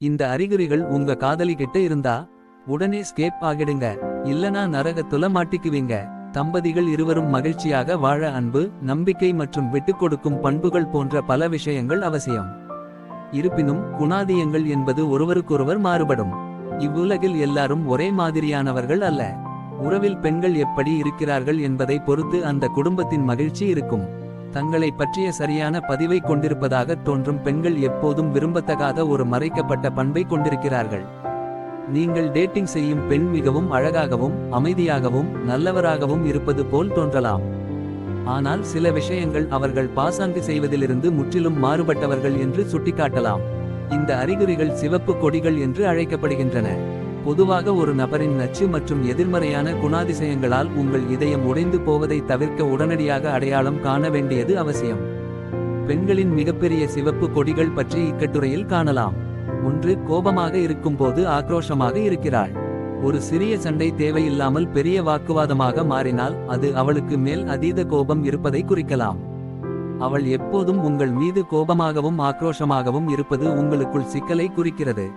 இந்த அறிகுறிகள் உங்க காதலி கிட்ட இருந்தா உடனே ஸ்கேப் ஆகிடுங்க. இல்லனா நரகத்துல மாட்டிக்குவீங்க. தம்பதிகள் இருவரும் மகிழ்ச்சியாக வாழ அன்பு நம்பிக்கை மற்றும் விட்டுக்கொடுக்கும் பண்புகள் போன்ற பல விஷயங்கள் அவசியம். இருப்பினும் குணாதியங்கள் என்பது ஒருவருக்கொருவர் மாறுபடும். இவ்வுலகில் எல்லாரும் ஒரே மாதிரியானவர்கள் அல்ல. உறவில் பெண்கள் எப்படி இருக்கிறார்கள் என்பதை பொறுத்து அந்த குடும்பத்தின் மகிழ்ச்சி இருக்கும். தங்களை பற்றிய சரியான பதிவை கொண்டிருப்பதாக தோன்றும் பெண்கள் எப்போதும் விரும்பத்தகாத ஒரு மறைக்கப்பட்ட பண்பை கொண்டிருக்கிறார்கள். நீங்கள் டேட்டிங் செய்யும் பெண் மிகவும் அழகாகவும் அமைதியாகவும் நல்லவராகவும் இருப்பது போல் தோன்றலாம். ஆனால் சில விஷயங்கள் அவர்கள் பாசாங்கு செய்வதிலிருந்து முற்றிலும் மாறுபட்டவர்கள் என்று சுட்டிக்காட்டலாம். இந்த அறிகுறிகள் சிவப்பு கொடிகள் என்று அழைக்கப்படுகின்றன. பொதுவாக ஒரு நபரின் நச்சு மற்றும் எதிர்மறையான குணாதிசயங்களால் உங்கள் இதயம் உடைந்து போவதை தவிர்க்க உடனடியாக அடையாளம் காண வேண்டியது அவசியம். பெண்களின் மிகப்பெரிய சிவப்பு கொடிகள் பற்றி இக்கட்டுரையில் காணலாம். ஒன்று கோபமாக இருக்கும்போது ஆக்ரோஷமாக இருக்கிறாள். ஒரு சிறிய சண்டை தேவையில்லாமல் பெரிய வாக்குவாதமாக மாறினால் அது அவளுக்கு மேல் அதீத கோபம் இருப்பதை குறிக்கலாம். அவள் எப்போதும் உங்கள் மீது கோபமாகவும் ஆக்ரோஷமாகவும் இருப்பது உங்களுக்குள் சிக்கலை குறிக்கிறது.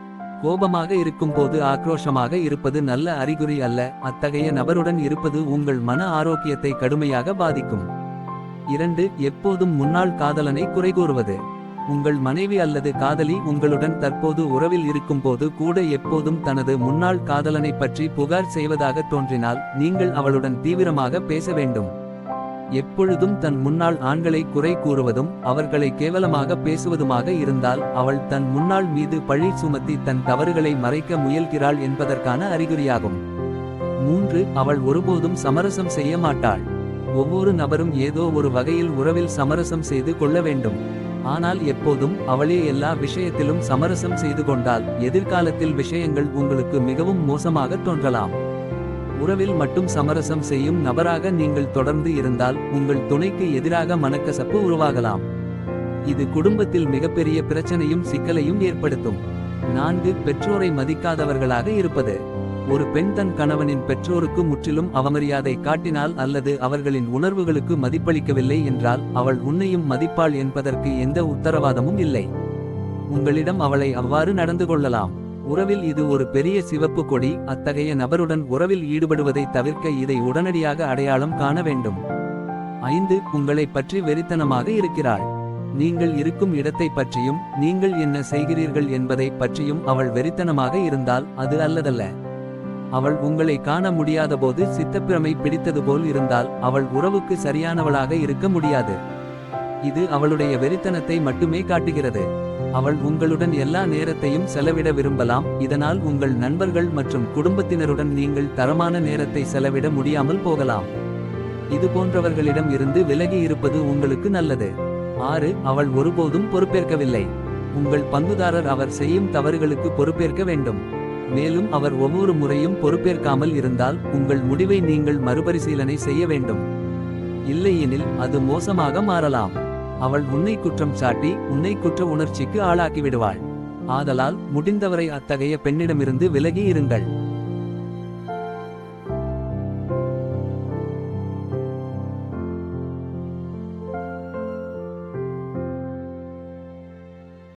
கோபமாக இருக்கும்போது ஆக்ரோஷமாக இருப்பது நல்ல அறிகுறி அல்ல. அத்தகைய நபருடன் இருப்பது உங்கள் மன ஆரோக்கியத்தை கடுமையாக பாதிக்கும். இரண்டு எப்போதும் முன்னாள் காதலனை குறை கூறுவது உங்கள் மனைவி அல்லது காதலி உங்களுடன் தற்போது உறவில் இருக்கும்போது கூட எப்போதும் தனது முன்னாள் காதலனை பற்றி புகார் செய்வதாக தோன்றினால் நீங்கள் அவளுடன் தீவிரமாக பேச வேண்டும். எப்பொழுதும் தன் முன்னாள் ஆண்களை குறை கூறுவதும் அவர்களை கேவலமாக பேசுவதுமாக இருந்தால் அவள் தன் முன்னாள் மீது பழி சுமத்தி தன் தவறுகளை மறைக்க முயல்கிறாள் என்பதற்கான அறிகுறியாகும். மூன்று அவள் ஒருபோதும் சமரசம் செய்ய மாட்டாள். ஒவ்வொரு நபரும் ஏதோ ஒரு வகையில் உறவில் சமரசம் செய்து கொள்ள வேண்டும். ஆனால் எப்போதும் அவளே எல்லா விஷயத்திலும் சமரசம் செய்து கொண்டால் எதிர்காலத்தில் விஷயங்கள் உங்களுக்கு மிகவும் மோசமாக தோன்றலாம். உறவில் மட்டும் சமரசம் செய்யும் நபராக நீங்கள் தொடர்ந்து இருந்தால் உங்கள் துணைக்கு எதிராக மனக்கசப்பு உருவாகலாம். இது குடும்பத்தில் மிகப்பெரிய பிரச்சனையும் சிக்கலையும் ஏற்படுத்தும். நான்கு பெற்றோரை மதிக்காதவர்களாக இருப்பது. ஒரு பெண் தன் கணவனின் பெற்றோருக்கு முற்றிலும் அவமரியாதை காட்டினால் அல்லது அவர்களின் உணர்வுகளுக்கு மதிப்பளிக்கவில்லை என்றால் அவள் உன்னையும் மதிப்பாள் என்பதற்கு எந்த உத்தரவாதமும் இல்லை. உங்களிடம் அவளை அவ்வாறு நடந்து கொள்ளலாம். உறவில் இது ஒரு பெரிய சிவப்பு கொடி அத்தகைய நபருடன் உறவில் ஈடுபடுவதை தவிர்க்க இதை உடனடியாக அடையாளம் காண வேண்டும். ஐந்து உங்களை பற்றி வெறித்தனமாக இருக்கிறாள். நீங்கள் இருக்கும் இடத்தை பற்றியும் நீங்கள் என்ன செய்கிறீர்கள் என்பதை பற்றியும் அவள் வெறித்தனமாக இருந்தால் அது அல்லதல்ல. அவள் உங்களை காண முடியாத போது சித்தப்பிரமை பிடித்தது போல் இருந்தால் அவள் உறவுக்கு சரியானவளாக இருக்க முடியாது. இது அவளுடைய வெறித்தனத்தை மட்டுமே காட்டுகிறது. அவள் உங்களுடன் எல்லா நேரத்தையும் செலவிட விரும்பலாம். இதனால் உங்கள் நண்பர்கள் மற்றும் குடும்பத்தினருடன் நீங்கள் தரமான நேரத்தை செலவிட முடியாமல் போகலாம். இது போன்றவர்களிடம் இருந்து விலகி இருப்பது உங்களுக்கு நல்லது. ஆறு அவள் ஒருபோதும் பொறுப்பேற்கவில்லை. உங்கள் பங்குதாரர் அவர் செய்யும் தவறுகளுக்கு பொறுப்பேற்க வேண்டும். மேலும் அவர் ஒவ்வொரு முறையும் பொறுப்பேற்காமல் இருந்தால் உங்கள் முடிவை நீங்கள் மறுபரிசீலனை செய்ய வேண்டும். இல்லையெனில் அது மோசமாக மாறலாம். அவள் உன்னை குற்றம் சாட்டி உன்னை குற்ற உணர்ச்சிக்கு ஆளாக்கிவிடுவாள் ஆதலால் முடிந்தவரை அத்தகைய பெண்ணிடமிருந்து விலகி இருங்கள்.